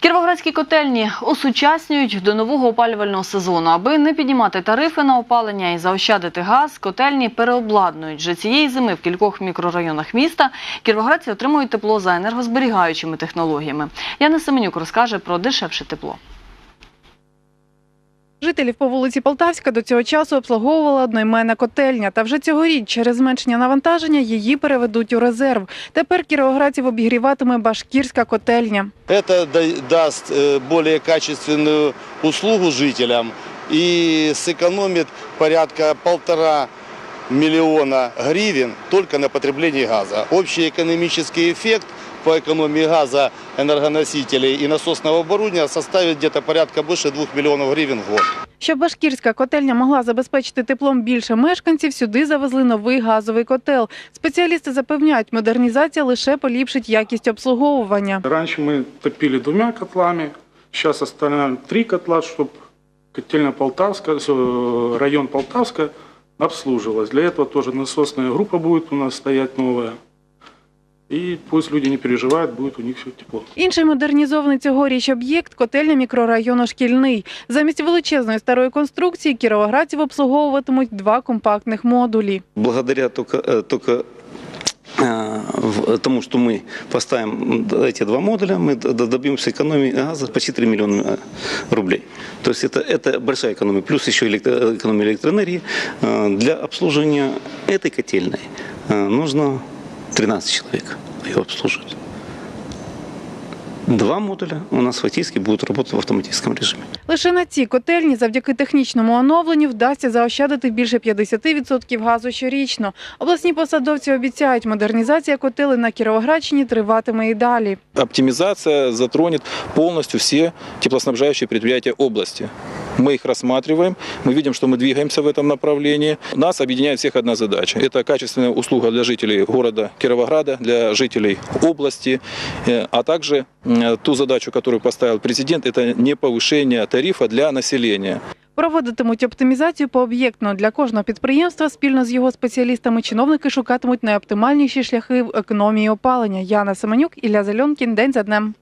Кіровоградські котельні осучаснюють до нового опалювального сезону. Аби не піднімати тарифи на опалення і заощадити газ, котельні переобладнують. Вже цієї зими в кількох мікрорайонах міста кіровоградці отримують тепло за енергозберігаючими технологіями. Яна Семенюк розкаже про дешевше тепло Жителів по вулиці Полтавська до цього часу обслуговувала одноіменна котельня. Та вже цьогоріч через зменшення навантаження її переведуть у резерв. Тепер кіровоградців обігріватиме башкірська котельня. Это да- даст э, более качественную услугу жителям и сэкономит порядка полтора миллиона гривен только на потреблении газа. Общий экономический эффект по экономии газа, энергоносителей и насосного оборудования составит где-то порядка больше 2 миллионов гривен в год. Щоб башкірська котельня могла забезпечити теплом більше мешканців, сюди завезли новий газовий котел. Спеціалісти запевняють, модернізація лише поліпшить якість обслуговування. Раньше мы топили двумя котлами, сейчас оставляем три котла, чтобы котельня Полтавская, э, район Полтавска обслуживалась. Для этого тоже насосная группа будет у нас стоять новая. І пусть люди не переживають, буде у них все тепло. Інший модернізований цьогоріч об'єкт котельня мікрорайону Шкільний. Замість величезної старої конструкції кіровоградців обслуговуватимуть два компактних модулі. благодаря только, тому, что мы поставим м, эти два модуля, мы д- д- добьемся экономии газа почти 3 миллиона э, рублей. То есть это, это большая экономия. Плюс еще электро- экономия электроэнергии. Э, Для обслуживания этой котельной э, нужно 13 человек ее обслуживать. Два модуля у нас фактически будут работать в автоматическом режиме. Лише на цій котельні завдяки технічному оновленню вдасться заощадити більше 50% газу щорічно. Обласні посадовці обіцяють, модернізація котели на Кіровоградщині триватиме і далі. Оптимізація затронет повністю всі теплоснабжаючі підприємства области. Мы их рассматриваем, мы видим, что мы двигаемся в этом направлении. Нас объединяет всех одна задача. Это качественная услуга для жителей города Кировограда, для жителей области, э, а также м, ту задачу, которую поставил президент, это не повышение тарифа для населения. Проводитимуть оптимізацію пооб'єктно для кожного підприємства. Спільно з його спеціалістами чиновники шукатимуть найоптимальніші шляхи в економії опалення. Яна Семенюк, Ілля Зальонкін. День за днем.